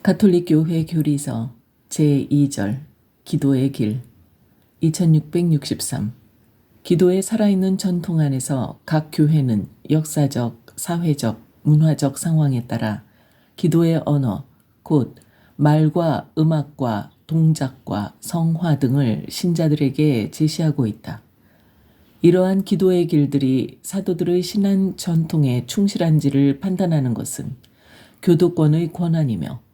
가톨릭 교회 교리서 제2절 기도의 길 2663 기도의 살아있는 전통 안에서 각 교회는 역사적, 사회적, 문화적 상황에 따라 기도의 언어, 곧 말과 음악과 동작과 성화 등을 신자들에게 제시하고 있다. 이러한 기도의 길들이 사도들의 신앙 전통에 충실한지를 판단하는 것은 교도권의 권한이며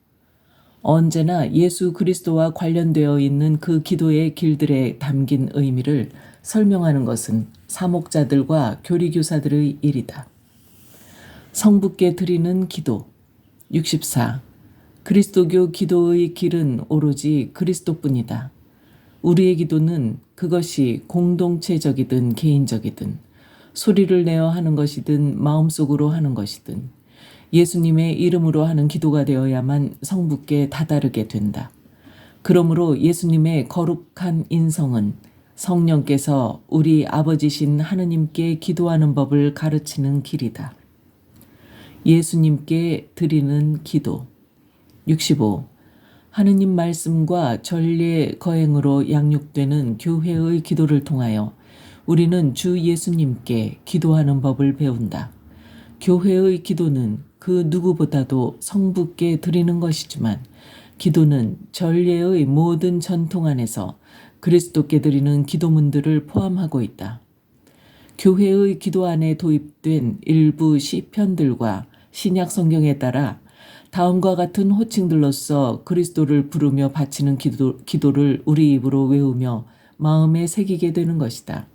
언제나 예수 그리스도와 관련되어 있는 그 기도의 길들에 담긴 의미를 설명하는 것은 사목자들과 교리교사들의 일이다. 성부께 드리는 기도 64. 그리스도교 기도의 길은 오로지 그리스도뿐이다. 우리의 기도는 그것이 공동체적이든 개인적이든 소리를 내어 하는 것이든 마음속으로 하는 것이든 예수님의 이름으로 하는 기도가 되어야만 성부께 다다르게 된다. 그러므로 예수님의 거룩한 인성은 성령께서 우리 아버지신 하느님께 기도하는 법을 가르치는 길이다. 예수님께 드리는 기도 65. 하느님 말씀과 전례 거행으로 양육되는 교회의 기도를 통하여 우리는 주 예수님께 기도하는 법을 배운다. 교회의 기도는 그 누구보다도 성부께 드리는 것이지만 기도는 전례의 모든 전통 안에서 그리스도께 드리는 기도문들을 포함하고 있다. 교회의 기도 안에 도입된 일부 시편들과 신약 성경에 따라 다음과 같은 호칭들로서 그리스도를 부르며 바치는 기도, 기도를 우리 입으로 외우며 마음에 새기게 되는 것이다.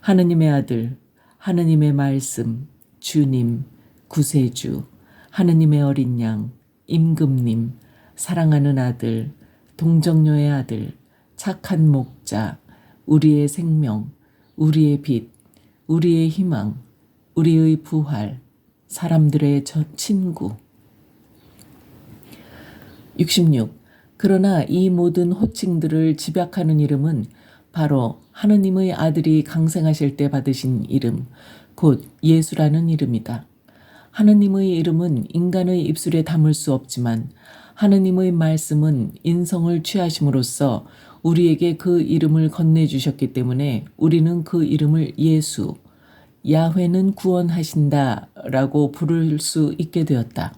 하느님의 아들, 하느님의 말씀, 주님, 구세주, 하느님의 어린 양, 임금님, 사랑하는 아들, 동정녀의 아들, 착한 목자, 우리의 생명, 우리의 빛, 우리의 희망, 우리의 부활, 사람들의 저 친구. 66. 그러나 이 모든 호칭들을 집약하는 이름은 바로 하느님의 아들이 강생하실 때 받으신 이름, 곧 예수라는 이름이다. 하느님의 이름은 인간의 입술에 담을 수 없지만 하느님의 말씀은 인성을 취하심으로써 우리에게 그 이름을 건네주셨기 때문에 우리는 그 이름을 예수, 야훼는 구원하신다 라고 부를 수 있게 되었다.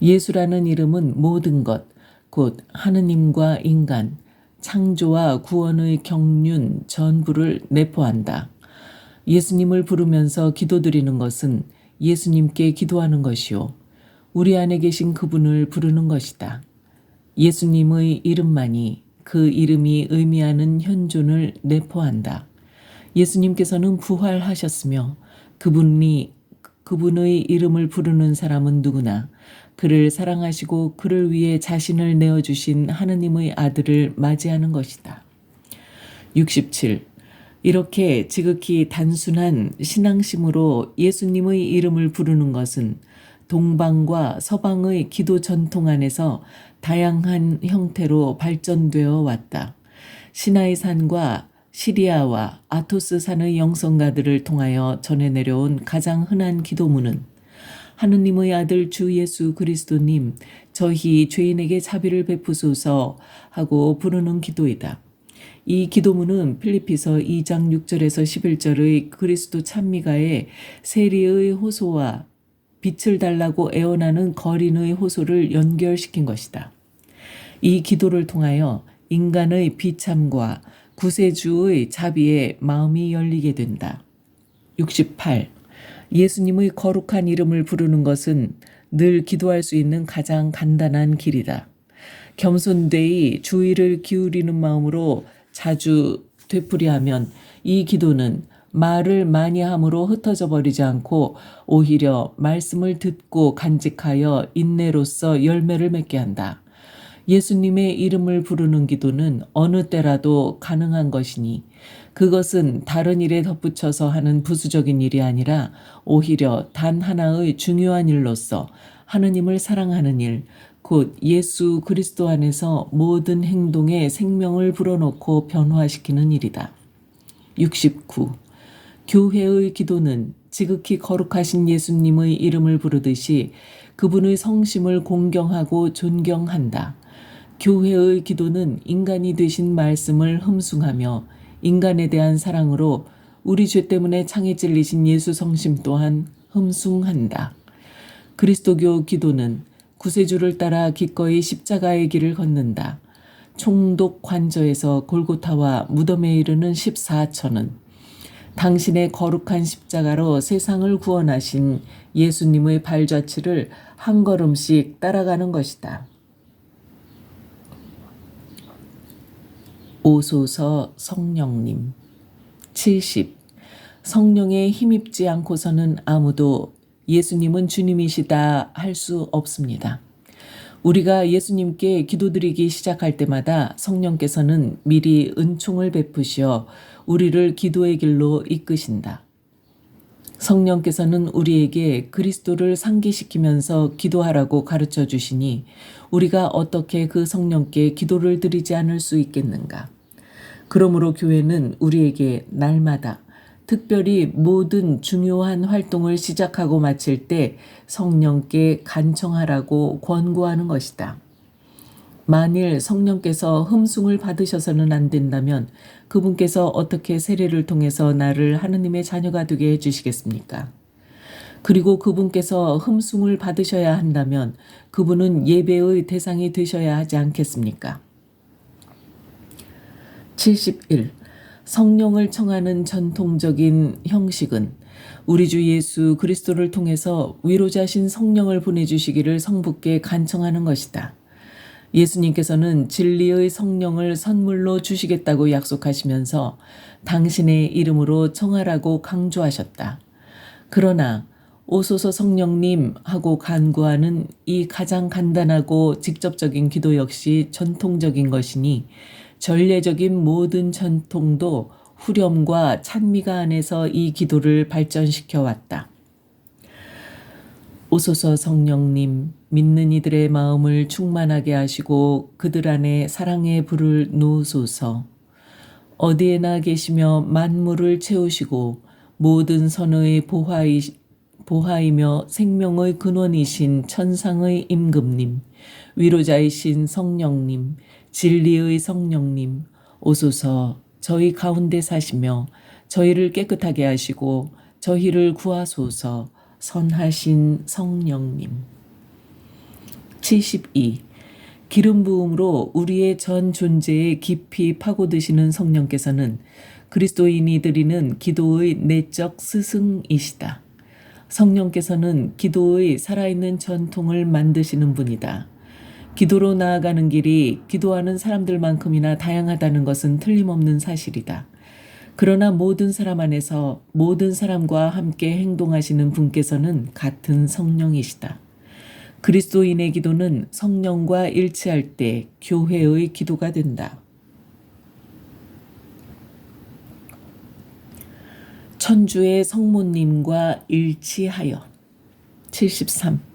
예수라는 이름은 모든 것, 곧 하느님과 인간, 창조와 구원의 경륜 전부를 내포한다. 예수님을 부르면서 기도드리는 것은 예수님께 기도하는 것이요. 우리 안에 계신 그분을 부르는 것이다. 예수님의 이름만이 그 이름이 의미하는 현존을 내포한다. 예수님께서는 부활하셨으며 그분이 그분의 이름을 부르는 사람은 누구나 그를 사랑하시고 그를 위해 자신을 내어 주신 하느님의 아들을 맞이하는 것이다. 67. 이렇게 지극히 단순한 신앙심으로 예수님의 이름을 부르는 것은 동방과 서방의 기도 전통 안에서 다양한 형태로 발전되어 왔다. 시나이 산과 시리아와 아토스 산의 영성가들을 통하여 전해 내려온 가장 흔한 기도문은 하느님의 아들 주 예수 그리스도님 저희 죄인에게 자비를 베푸소서 하고 부르는 기도이다. 이 기도문은 필리피서 2장 6절에서 11절의 그리스도 찬미가의 세리의 호소와 빛을 달라고 애원하는 거린의 호소를 연결시킨 것이다. 이 기도를 통하여 인간의 비참과 구세주의 자비에 마음이 열리게 된다. 68. 예수님의 거룩한 이름을 부르는 것은 늘 기도할 수 있는 가장 간단한 길이다. 겸손되이 주의를 기울이는 마음으로 자주 되풀이하면 이 기도는 말을 많이 함으로 흩어져 버리지 않고 오히려 말씀을 듣고 간직하여 인내로서 열매를 맺게 한다. 예수님의 이름을 부르는 기도는 어느 때라도 가능한 것이니 그것은 다른 일에 덧붙여서 하는 부수적인 일이 아니라 오히려 단 하나의 중요한 일로서 하느님을 사랑하는 일, 곧 예수 그리스도 안에서 모든 행동에 생명을 불어넣고 변화시키는 일이다. 69. 교회의 기도는 지극히 거룩하신 예수님의 이름을 부르듯이 그분의 성심을 공경하고 존경한다. 교회의 기도는 인간이 되신 말씀을 흠숭하며 인간에 대한 사랑으로 우리 죄 때문에 창에 찔리신 예수 성심 또한 흠숭한다. 그리스도교 기도는 구세주를 따라 기꺼이 십자가의 길을 걷는다. 총독 관저에서 골고타와 무덤에 이르는 14천은 당신의 거룩한 십자가로 세상을 구원하신 예수님의 발자취를 한 걸음씩 따라가는 것이다. 오소서 성령님 70. 성령에 힘입지 않고서는 아무도 예수님은 주님이시다 할 수 없습니다. 우리가 예수님께 기도드리기 시작할 때마다 성령께서는 미리 은총을 베푸시어 우리를 기도의 길로 이끄신다. 성령께서는 우리에게 그리스도를 상기시키면서 기도하라고 가르쳐 주시니 우리가 어떻게 그 성령께 기도를 드리지 않을 수 있겠는가? 그러므로 교회는 우리에게 날마다 특별히 모든 중요한 활동을 시작하고 마칠 때 성령께 간청하라고 권고하는 것이다. 만일 성령께서 흠숭을 받으셔서는 안 된다면 그분께서 어떻게 세례를 통해서 나를 하느님의 자녀가 되게 해주시겠습니까? 그리고 그분께서 흠숭을 받으셔야 한다면 그분은 예배의 대상이 되셔야 하지 않겠습니까? 71. 성령을 청하는 전통적인 형식은 우리 주 예수 그리스도를 통해서 위로자신 성령을 보내주시기를 성부께 간청하는 것이다. 예수님께서는 진리의 성령을 선물로 주시겠다고 약속하시면서 당신의 이름으로 청하라고 강조하셨다. 그러나 오소서 성령님 하고 간구하는 이 가장 간단하고 직접적인 기도 역시 전통적인 것이니 전례적인 모든 전통도 후렴과 찬미가 안에서 이 기도를 발전시켜 왔다. 오소서 성령님, 믿는 이들의 마음을 충만하게 하시고 그들 안에 사랑의 불을 놓으소서. 어디에나 계시며 만물을 채우시고 모든 선의 보화이, 보화이며 생명의 근원이신 천상의 임금님, 위로자이신 성령님, 진리의 성령님, 오소서 저희 가운데 사시며 저희를 깨끗하게 하시고 저희를 구하소서 선하신 성령님. 72. 기름 부음으로 우리의 전 존재에 깊이 파고드시는 성령께서는 그리스도인이 드리는 기도의 내적 스승이시다. 성령께서는 기도의 살아있는 전통을 만드시는 분이다. 기도로 나아가는 길이 기도하는 사람들만큼이나 다양하다는 것은 틀림없는 사실이다. 그러나 모든 사람 안에서 모든 사람과 함께 행동하시는 분께서는 같은 성령이시다. 그리스도인의 기도는 성령과 일치할 때 교회의 기도가 된다. 천주의 성모님과 일치하여 73.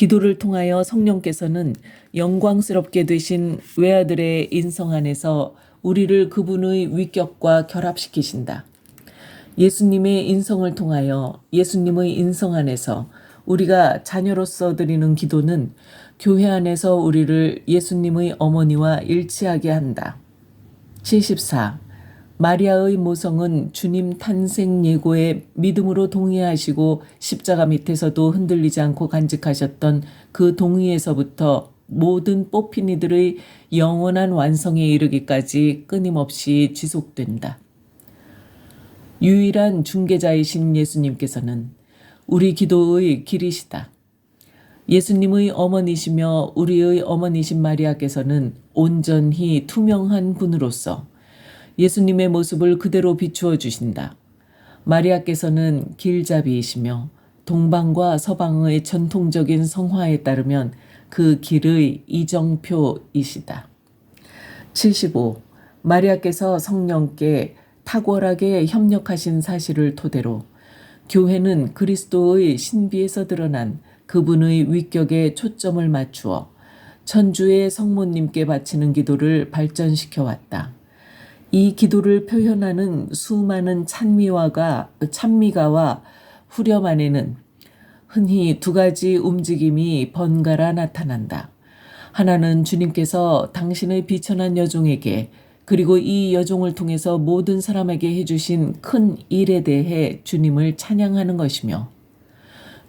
기도를 통하여 성령께서는 영광스럽게 되신 외아들의 인성 안에서 우리를 그분의 위격과 결합시키신다. 예수님의 인성을 통하여 예수님의 인성 안에서 우리가 자녀로서 드리는 기도는 교회 안에서 우리를 예수님의 어머니와 일치하게 한다. 74. 마리아의 모성은 주님 탄생 예고에 믿음으로 동의하시고 십자가 밑에서도 흔들리지 않고 간직하셨던 그 동의에서부터 모든 뽑힌 이들의 영원한 완성에 이르기까지 끊임없이 지속된다. 유일한 중개자이신 예수님께서는 우리 기도의 길이시다. 예수님의 어머니시며 우리의 어머니신 마리아께서는 온전히 투명한 분으로서 예수님의 모습을 그대로 비추어 주신다. 마리아께서는 길잡이이시며 동방과 서방의 전통적인 성화에 따르면 그 길의 이정표이시다. 75. 마리아께서 성령께 탁월하게 협력하신 사실을 토대로 교회는 그리스도의 신비에서 드러난 그분의 위격에 초점을 맞추어 천주의 성모님께 바치는 기도를 발전시켜 왔다. 이 기도를 표현하는 수많은 찬미화가 찬미가와 후렴 안에는 흔히 두 가지 움직임이 번갈아 나타난다. 하나는 주님께서 당신의 비천한 여종에게 그리고 이 여종을 통해서 모든 사람에게 해주신 큰 일에 대해 주님을 찬양하는 것이며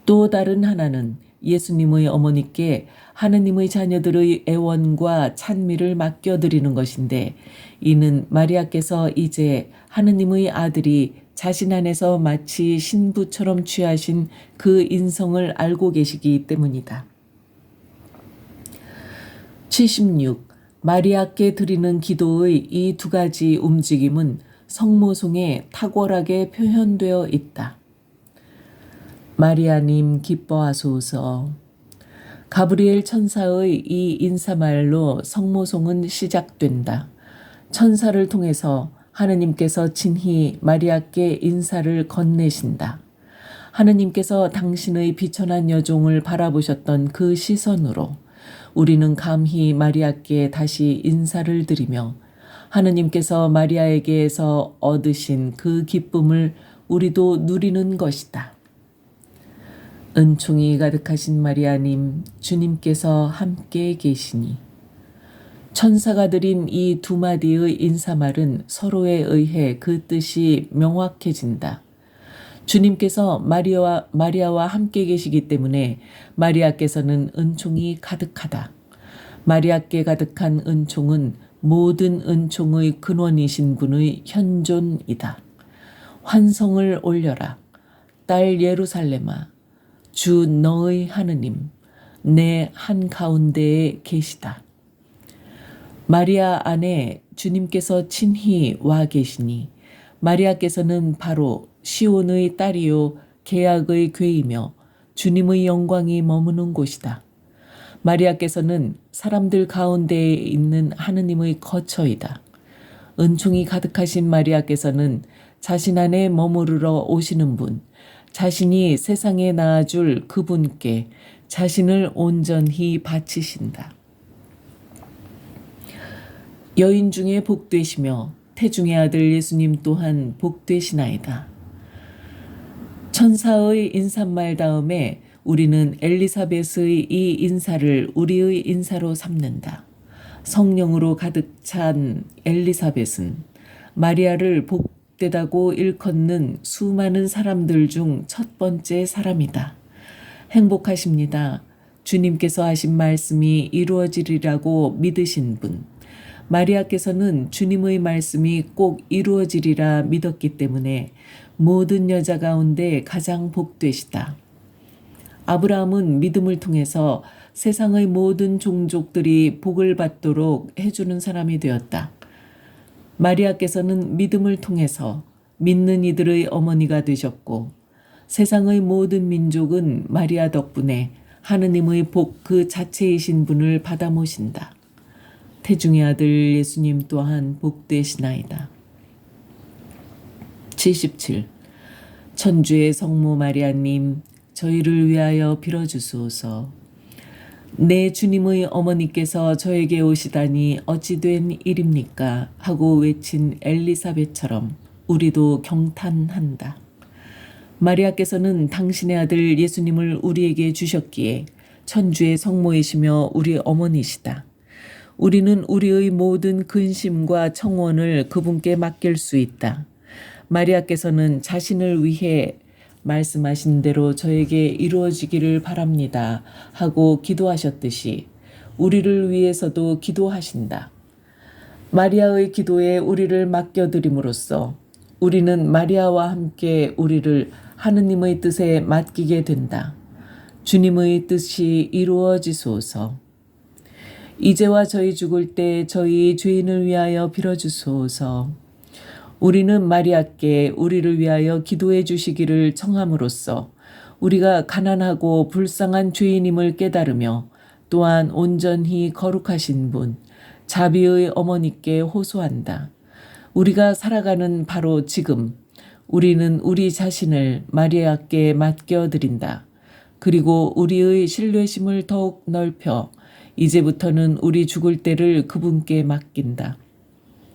또 다른 하나는 예수님의 어머니께 하느님의 자녀들의 애원과 찬미를 맡겨드리는 것인데 이는 마리아께서 이제 하느님의 아들이 자신 안에서 마치 신부처럼 취하신 그 인성을 알고 계시기 때문이다. 76. 마리아께 드리는 기도의 이 두 가지 움직임은 성모송에 탁월하게 표현되어 있다. 마리아님 기뻐하소서. 가브리엘 천사의 이 인사말로 성모송은 시작된다. 천사를 통해서 하느님께서 친히 마리아께 인사를 건네신다. 하느님께서 당신의 비천한 여종을 바라보셨던 그 시선으로 우리는 감히 마리아께 다시 인사를 드리며 하느님께서 마리아에게서 얻으신 그 기쁨을 우리도 누리는 것이다. 은총이 가득하신 마리아님, 주님께서 함께 계시니. 천사가 드린 이 두 마디의 인사말은 서로에 의해 그 뜻이 명확해진다. 주님께서 마리아와, 마리아와 함께 계시기 때문에 마리아께서는 은총이 가득하다. 마리아께 가득한 은총은 모든 은총의 근원이신 분의 현존이다. 환성을 올려라. 딸 예루살렘아, 주 너의 하느님, 내 한가운데에 계시다. 마리아 안에 주님께서 친히 와 계시니 마리아께서는 바로 시온의 딸이요 계약의 괴이며 주님의 영광이 머무는 곳이다. 마리아께서는 사람들 가운데에 있는 하느님의 거처이다. 은총이 가득하신 마리아께서는 자신 안에 머무르러 오시는 분, 자신이 세상에 낳아줄 그분께 자신을 온전히 바치신다. 여인 중에 복되시며 태중의 아들 예수님 또한 복되시나이다. 천사의 인사말 다음에 우리는 엘리사벳의 이 인사를 우리의 인사로 삼는다. 성령으로 가득 찬 엘리사벳은 마리아를 복 되다고 일컫는 수많은 사람들 중 첫 번째 사람이다. 행복하십니다. 주님께서 하신 말씀이 이루어지리라고 믿으신 분. 마리아께서는 주님의 말씀이 꼭 이루어지리라 믿었기 때문에 모든 여자 가운데 가장 복되시다. 아브라함은 믿음을 통해서 세상의 모든 종족들이 복을 받도록 해주는 사람이 되었다. 마리아께서는 믿음을 통해서 믿는 이들의 어머니가 되셨고 세상의 모든 민족은 마리아 덕분에 하느님의 복 그 자체이신 분을 받아 모신다. 태중의 아들 예수님 또한 복되시나이다. 77. 천주의 성모 마리아님, 저희를 위하여 빌어주소서. 내 주님의 어머니께서 저에게 오시다니 어찌 된 일입니까? 하고 외친 엘리사벳처럼 우리도 경탄한다. 마리아께서는 당신의 아들 예수님을 우리에게 주셨기에 천주의 성모이시며 우리 어머니시다. 우리는 우리의 모든 근심과 청원을 그분께 맡길 수 있다. 마리아께서는 자신을 위해 말씀하신 대로 저에게 이루어지기를 바랍니다. 하고 기도하셨듯이 우리를 위해서도 기도하신다. 마리아의 기도에 우리를 맡겨드림으로써 우리는 마리아와 함께 우리를 하느님의 뜻에 맡기게 된다. 주님의 뜻이 이루어지소서. 이제와 저희 죽을 때 저희 죄인을 위하여 빌어주소서. 우리는 마리아께 우리를 위하여 기도해 주시기를 청함으로써 우리가 가난하고 불쌍한 죄인임을 깨달으며 또한 온전히 거룩하신 분, 자비의 어머니께 호소한다. 우리가 살아가는 바로 지금 우리는 우리 자신을 마리아께 맡겨드린다. 그리고 우리의 신뢰심을 더욱 넓혀 이제부터는 우리 죽을 때를 그분께 맡긴다.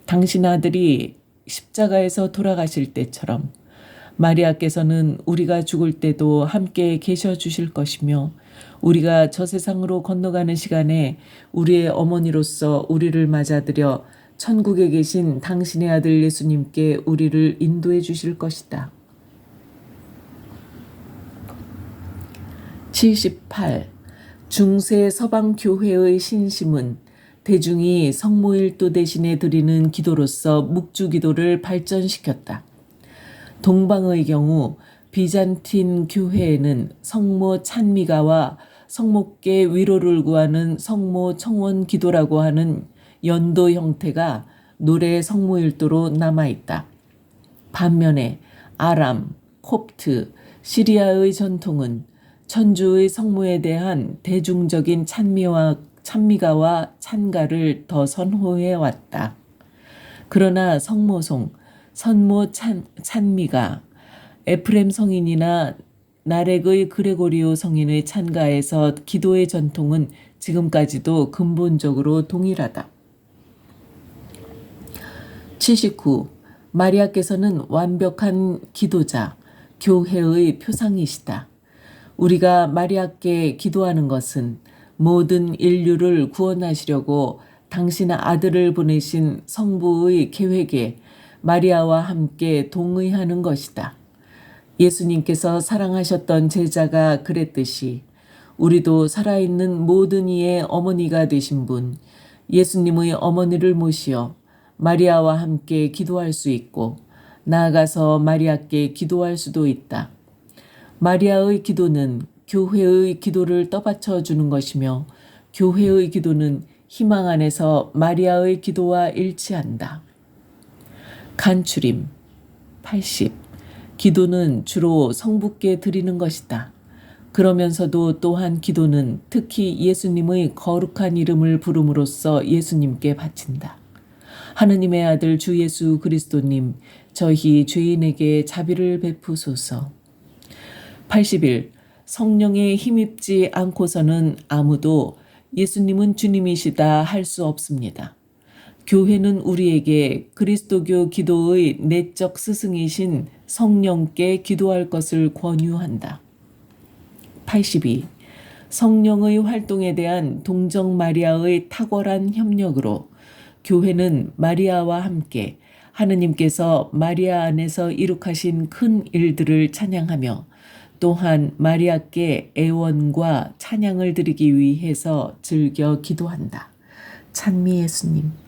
당신 아들이 십자가에서 돌아가실 때처럼 마리아께서는 우리가 죽을 때도 함께 계셔 주실 것이며 우리가 저 세상으로 건너가는 시간에 우리의 어머니로서 우리를 맞아들여 천국에 계신 당신의 아들 예수님께 우리를 인도해 주실 것이다. 78. 중세 서방 교회의 신심은 대중이 성모일도 대신에 드리는 기도로서 묵주 기도를 발전시켰다. 동방의 경우 비잔틴 교회에는 성모 찬미가와 성모께 위로를 구하는 성모 청원 기도라고 하는 연도 형태가 노래 성모일도로 남아있다. 반면에 아람, 콥트, 시리아의 전통은 천주의 성모에 대한 대중적인 찬미와 찬미가와 찬가를 더 선호해 왔다. 그러나 성모송, 선모 찬, 찬미가 에프렘 성인이나 나렉의 그레고리오 성인의 찬가에서 기도의 전통은 지금까지도 근본적으로 동일하다. 79. 마리아께서는 완벽한 기도자, 교회의 표상이시다. 우리가 마리아께 기도하는 것은 모든 인류를 구원하시려고 당신 아들을 보내신 성부의 계획에 마리아와 함께 동의하는 것이다. 예수님께서 사랑하셨던 제자가 그랬듯이 우리도 살아있는 모든 이의 어머니가 되신 분, 예수님의 어머니를 모시어 마리아와 함께 기도할 수 있고 나아가서 마리아께 기도할 수도 있다. 마리아의 기도는 교회의 기도를 떠받쳐 주는 것이며 교회의 기도는 희망 안에서 마리아의 기도와 일치한다. 간추림 80. 기도는 주로 성부께 드리는 것이다. 그러면서도 또한 기도는 특히 예수님의 거룩한 이름을 부름으로써 예수님께 바친다. 하느님의 아들 주 예수 그리스도님, 저희 죄인에게 자비를 베푸소서. 80일 성령에 힘입지 않고서는 아무도 예수님은 주님이시다 할 수 없습니다. 교회는 우리에게 그리스도교 기도의 내적 스승이신 성령께 기도할 것을 권유한다. 82. 성령의 활동에 대한 동정 마리아의 탁월한 협력으로 교회는 마리아와 함께 하느님께서 마리아 안에서 이룩하신 큰 일들을 찬양하며 또한 마리아께 애원과 찬양을 드리기 위해서 즐겨 기도한다. 찬미 예수님.